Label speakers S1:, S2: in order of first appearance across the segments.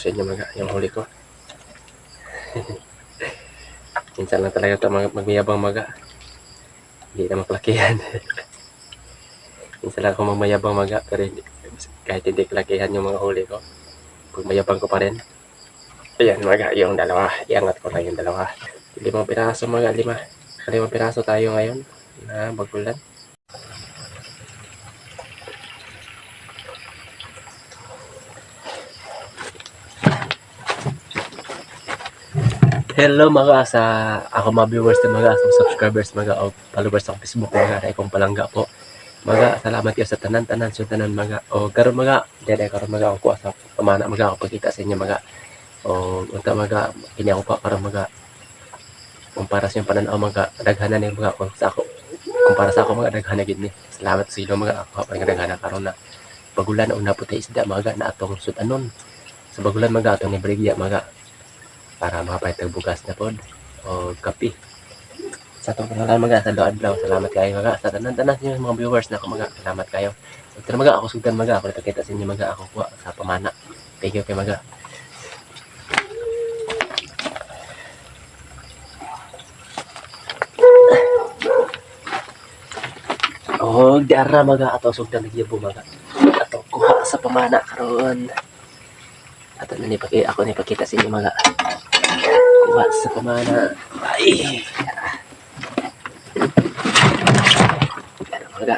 S1: sa inyo mga yung huli ko. Minsan lang talaga ito mag magmayabang maga. Hindi na maklakihan. Minsan lang ako magmayabang maga pero hindi, kahit hindi klakihan yung mga huli ko. Pag mayabang ko pa rin. Ayan maga, yung dalawa. Iangat ko lang yung dalawa. Limang piraso mga lima. Limang piraso tayo ngayon na bagulan. Hello mga sa ako mga viewers na mga sa subscribers mga o followers sa Facebook mga ay kong palangga po. Mga salamat kayo sa tanan-tanan sa tanan mga o karon mga dere karon mga ako sa pamana mga ako pagkita sa inyo mga o unta mga kini ako pa para mga kumpara sa yung pananaw mga daghanan ni mga kung sa ako kumpara sa ako mga daghanan gid ni. Salamat sa inyo mga ako pa daghanan karon na bagulan una puti isda mga na atong sudanon. Sa bagulan mga atong ni Brigya mga para makapahit ng bugas na pod o kape. Sa itong pangalan mga sa doon adlaw salamat kayo mga sa tanan-tanan ninyo mga viewers na ako mga salamat kayo. Ito mga ako sugdan mga ako nakita sa inyo mga ako kuha sa pamana. Thank you kay mga. Oh, dara mga ato sugdan nagyabo mga. Ato kuha sa pamana karon. Ato na ni paki ako ni pakita sa inyo mga kuha sa pamana. Ay! Yan mga.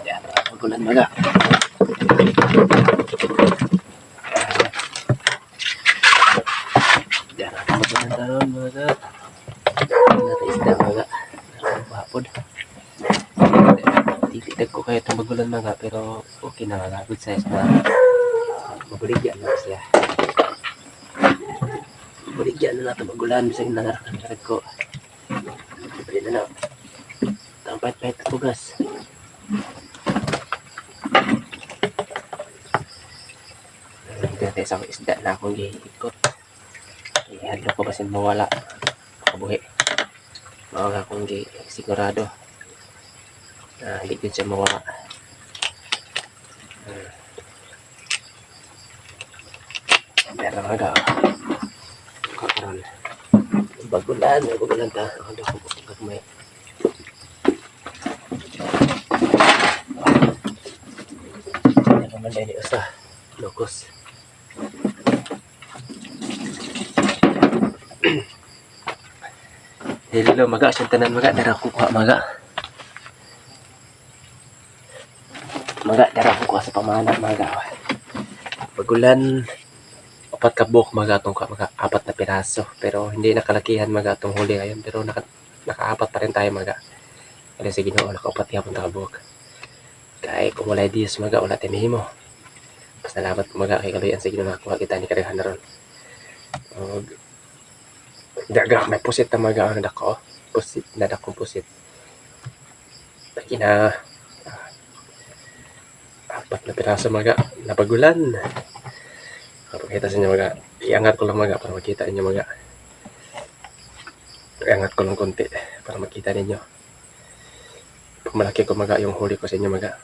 S1: Yan magulan mga. Yan magulan taron mga. Nata isda mga. Wapod. Titidag ko kayo itong magulan mga pero okay na mga good size na mabuligyan na siya. Na natin magulan bisag nangarak ko. Pwede na na. Tampait-pait na tugas. Dati sa isda na akong giikot. Ihadlo ko basin mawala. Kabuhi. Mawala akong sigurado. Na hindi ko siya mawala. Hmm. Pero mga Bagulan, may bagulan ta. Ako daw kung pag may. Ano naman dahil Usa? Locos. Hello, maga. Siyang tanan maga. Dara ko kuha maga. Maga, dara ko kuha sa pamana maga. Bagulan, apat ka buhok mga atong ka- mga apat na piraso. Pero hindi nakalakihan mga atong huli ngayon. Pero naka, nakaapat pa rin tayo mga. Kaya sige no nakaapat yapon ta buhok. Kaya kung wala ideas mga wala tayo mahimo. Pasalamat ko mga kay kaluyan sige no nakakuha kita ni karihan na ron. Og daga may pusit na mga ang dako. Pusit na dakong pusit. Lagi na ah, apat na piraso mga napagulan Kapagkita sa inyo mga, iangat ko lang mga para makita ninyo mga. Iangat ko lang konti para makita ninyo. Pag malaki ko mga yung huli ko sa inyo mga.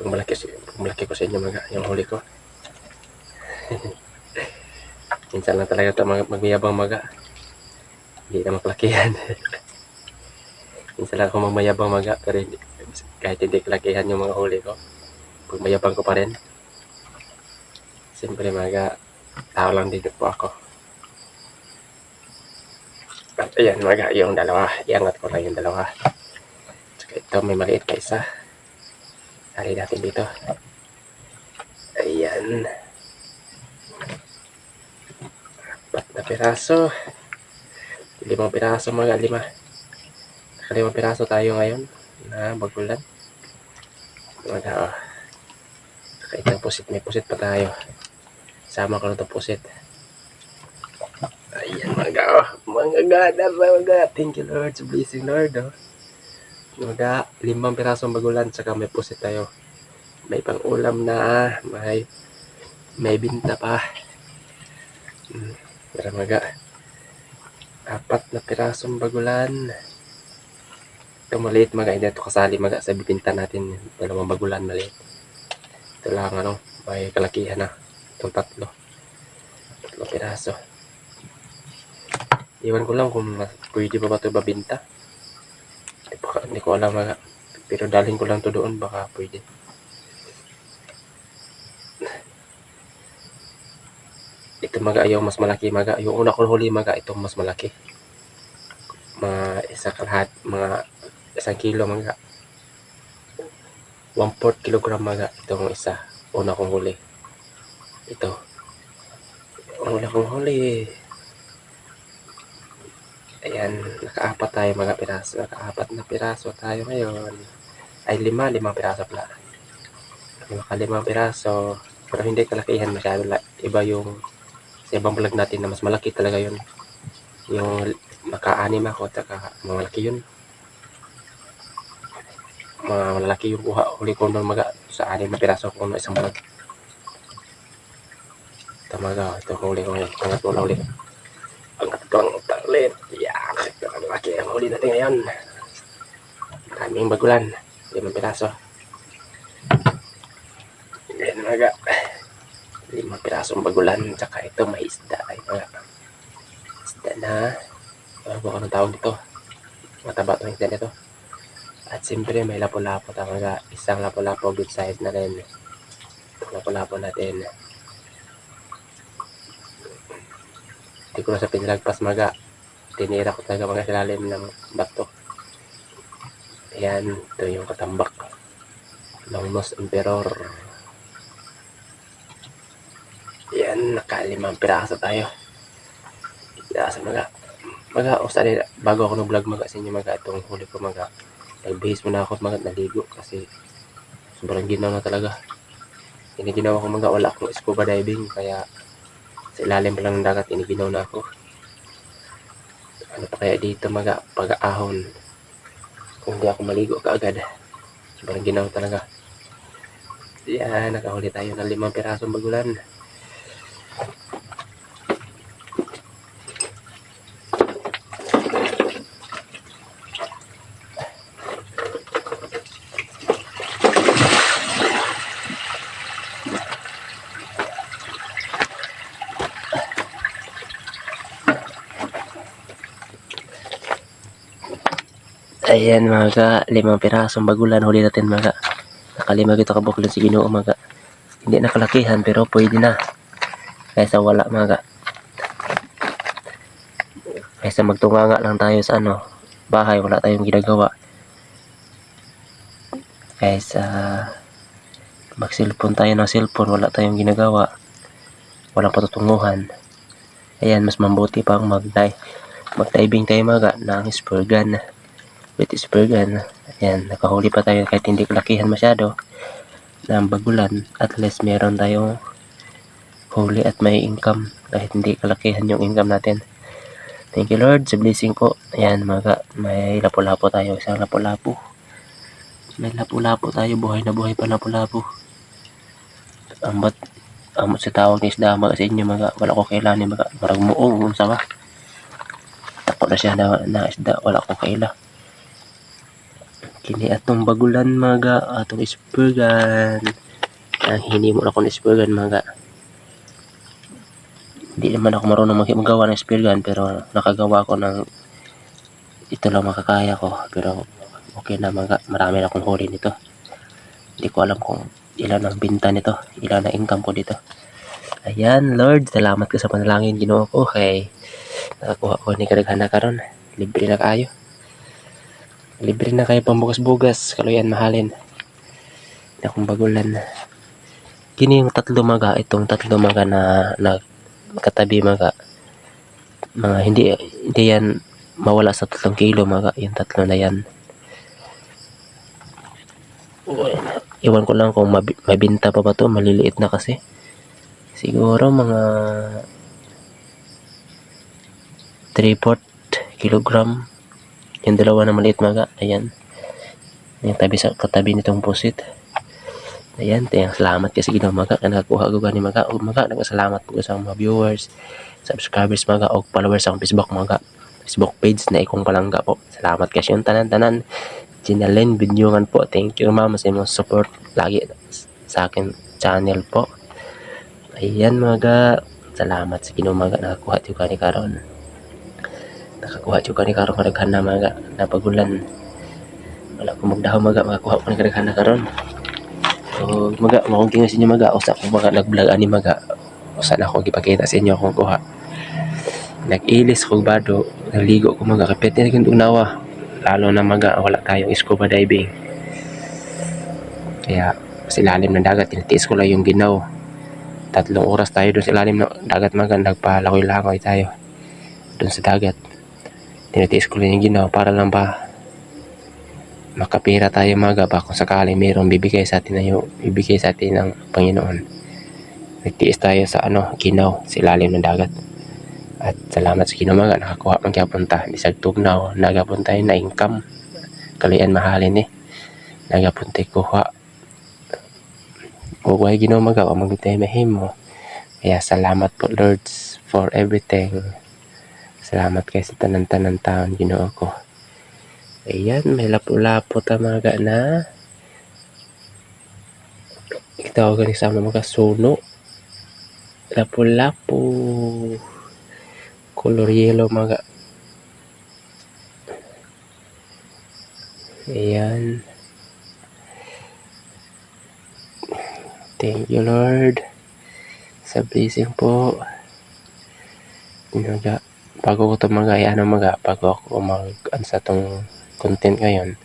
S1: Pag malaki, pag malaki ko sa inyo mga yung huli ko. Minsan lang talaga ito mag magmayabang mga. Hindi na maklakihan. Minsan lang ako magmayabang mga pero kahit hindi klakihan yung mga huli ko. Pag ko pa rin. Siyempre mga tao lang dito po ako. At ayan mga yung dalawa. Iangat ko lang yung dalawa. Tsaka ito may maliit pa isa. Hari natin dito. Ayan. Apat na piraso. Limang piraso mga lima. Limang piraso tayo ngayon na bagulan. Mga oh. Tsaka ito pusit. May pusit pa tayo. Sama ko na ito pusit. Ayan mga. Mga gana mga. Thank you Lord sa blessing Lord oh. Mga limang pirasong bagulan saka may pusit tayo. May pang ulam na. May may binta pa. Hmm. Pero mga apat na pirasong bagulan. Ito maliit mga hindi ito kasali mga sa bibinta natin. Dalawang bagulan maliit. Ito lang ano. may kalakihan na itong tatlo. Tatlo piraso. Iwan ko lang kung pwede pa ba ito babinta hindi, pa, hindi ko alam mga pero dalhin ko lang to doon baka pwede. Ito mga ayaw mas malaki mga yung una kong huli mga ito mas malaki. Mga isa kalahat mga isang kilo mga 1 4 kilogram mga itong isa. Una kong huli ito. Una kong huli. Ayan nakaapat tayo mga piraso. Nakaapat na piraso tayo ngayon. Ay lima limang piraso pala. Lima ka limang piraso pero hindi kalakihan masyado. Iba yung sa ibang vlog natin na mas malaki talaga yun. Yung naka-anim ako taka malaki yun. Mga malaki yung kuha huli ko doon mga sa anim na piraso ko na isang vlog tamaga ito huli ko ngayon ang ito na huli ko ang talit yak ang malaki ang huli natin ngayon. Daming bagulan limang piraso. Yan mga limang pirasong bagulan tsaka ito may isda ay mga isda na ano ba anong tawag dito. Mataba itong isda nito. At siyempre may lapo-lapo talaga isang lapo-lapo good size na rin. Lapo-lapo natin hindi ko na sa pinalagpas maga. Tinira ko talaga mga silalim ng bato. Ayan ito yung katambak. Long nose emperor. Yan nakalimang piraso tayo. Piraso mga mga o sorry, bago ako nag-vlog mga sa inyo mga itong huli ko mga nagbihis muna ako mga naligo kasi sobrang ginaw na talaga. Hindi ginawa ko mga wala akong scuba diving kaya sa ilalim pa lang ng dagat iniginaw na ako. Ano pa kaya dito mga pag-ahon kung hindi ako maligo kaagad. Sobrang ginaw talaga. Yan nakahuli tayo ng limang pirasong bagulan Ayan mga limang pirasong bagulan huli natin mga nakalima ito kabuklan si Ginoo mga hindi nakalakihan pero pwede na. Kaysa wala mga kaysa magtunganga lang tayo sa ano bahay wala tayong ginagawa. Kaysa mag cellphone tayo ng cellphone wala tayong ginagawa. Walang patutunguhan. Ayan mas mabuti pang mag mag diving tayo mga ng spur gun ayan nakahuli pa tayo kahit hindi kalakihan masyado ng bagulan. At least meron tayong huli at may income kahit hindi kalakihan yung income natin. Thank you Lord. Sa blessing ko ayan mga may lapu-lapo tayo. Isang lapu-lapo may lapu-lapo tayo. Buhay na buhay pa lapu-lapo ambat amot sa tawag ni isda mga sa inyo mga wala ko kailan mga marag muong kung sama tako na siya na, na isda wala ko kaila kini atong bagulan mga atong spurgan ang hinimo na ko ng spurgan mga hindi naman ako marunong mag- magawa ng spurgan pero nakagawa ko ng ito lang makakaya ko. Pero okay na mga marami na akong huli nito. Hindi ko alam kung ilan ang binta nito ilan ang income ko dito. Ayan Lord salamat ka sa panalangin ginoo ko. Kay nakakuha ko ni kadaghan na karon. Libre na kayo libre na kayo pambugas-bugas kaluyan mahalin. Na akong bagulan. Kini yung tatlo maga itong tatlo maga na nagkatabi maga. Mga hindi hindi yan mawala sa tatlong kilo maga yung tatlo na yan. Iwan ko lang kung mabi- mabinta pa ba to maliliit na kasi. Siguro mga 3 kilogram yung dalawa na maliit maga ayan. Yung tabi sa katabi nitong pusit. Ayan tayang salamat kasi ginawa maga na nakakuha ko gani maga. O maga nagasalamat po sa mga viewers subscribers maga o followers sa facebook maga. Facebook page na ikong palangga po. Salamat kasi. Yung tanan-tanan Ginalyn Binyungan po. Thank you ma'am sa imong support lagi sa akin channel po. Ayan mga salamat sa Ginoo mga nakakuha jud kani karon. Nakakuha jud kani karon kadaghan na mga napagulan. Wala ko magdahaw mga makakuha ko ni kadaghan na karon. So mga mao sa inyo mga usa ko mga nag-vlog ani mga usa na ako gipakita sa inyo akong kuha. Nag-ilis ko bado, naligo ko mga kapit ni kung unawa. Lalo na mga wala tayong scuba diving. Kaya sa ilalim ng dagat, tinitiis ko lang yung ginaw. Tatlong oras tayo doon sa ilalim ng dagat mga nagpalakoy-lakoy tayo. Doon sa dagat. Tinitiis ko lang yung ginaw para lang ba makapira tayo mga ba kung sakali mayroong bibigay sa atin na yung bibigay sa atin ng Panginoon. Nagtiis tayo sa ano, ginaw sa ilalim ng dagat. At salamat sa Ginoo mga nakakuha man gyapon ta bisag tugnaw nagapon tayo na income. Kalian mahalin eh. Nagapon tayo kuha o why Ginoo magawa magtay mahimo. Kaya salamat po Lord for everything. Salamat kay sa tanan-tanan taon Ginoo ko. Ayan, may lapu-lapo ta mga na. Ako ni sama mga suno. Lapu-lapo. Color yellow mga. Ayan. Thank you, Lord. Sa blessing po. Mga, bago ko ito mga ano mga, bago ako mag sa tong content ngayon,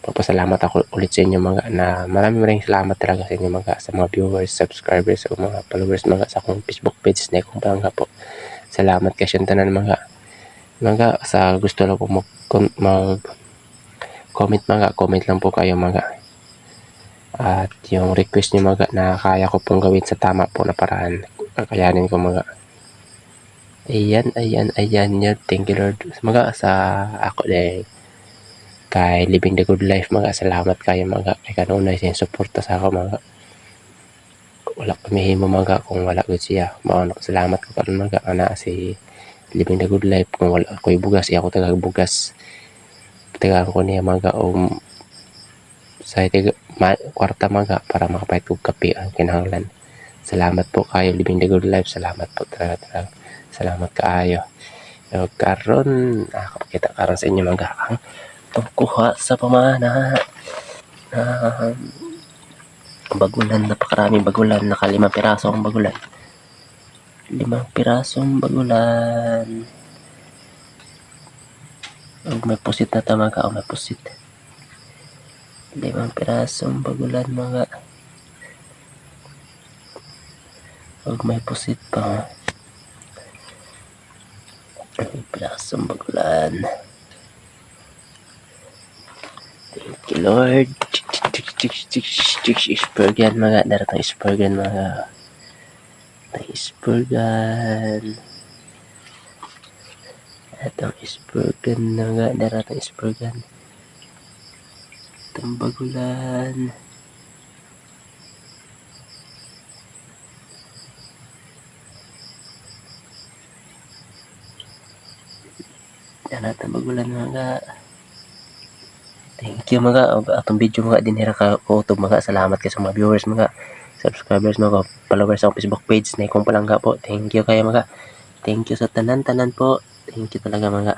S1: papasalamat ako ulit sa inyo mga na maraming maraming salamat talaga sa inyo mga sa mga viewers, subscribers, o mga followers mga sa akong Facebook page na kung parang po. Salamat kasi yung tanan mga mga sa gusto lang po mag, mag comment mga comment lang po kayo mga at yung request niyo mga na kaya ko pong gawin sa tama po na paraan kakayanin ko mga ayan ayan ayan yun thank you Lord. Mga sa ako din kay living the good life mga salamat kayo mga kay kanunay siya suporta sa ako mga. Wala kami himo mga kung wala ko siya. Mao na salamat ko karon mga. Ana si living the good life kung wala ko bugas iya ko tagag bugas. Tagaan ko niya mga um, sa tiga, ma, kwarta mga para makapahit og kape ang kinahanglan. Salamat po kayo living the good life. Salamat po talaga talaga salamat kaayo. So, karon. Nakapakita karon sa inyo mga ang pagkuha sa pamana. Na bagulan napakaraming bagulan. Nakalima piraso ang bagulan. Limang pirasong bagulan. Og may pusit na tamaga o may pusit. Limang pirasong bagulan mga. Og may pusit pa limang pirasong bagulan thank you lord. Yan mga. Daratang yan mga. Icebergan atong icebergan na nga daratang icebergan itong bagulan yan atong bagulan mga. Thank you mga. Atong video mga dinhira ka ko to mga. Salamat kay sa mga viewers mga. Subscribers mga. Followers sa Facebook page na ikong palangga po. Thank you kayo mga. Thank you sa tanan tanan po. Thank you talaga mga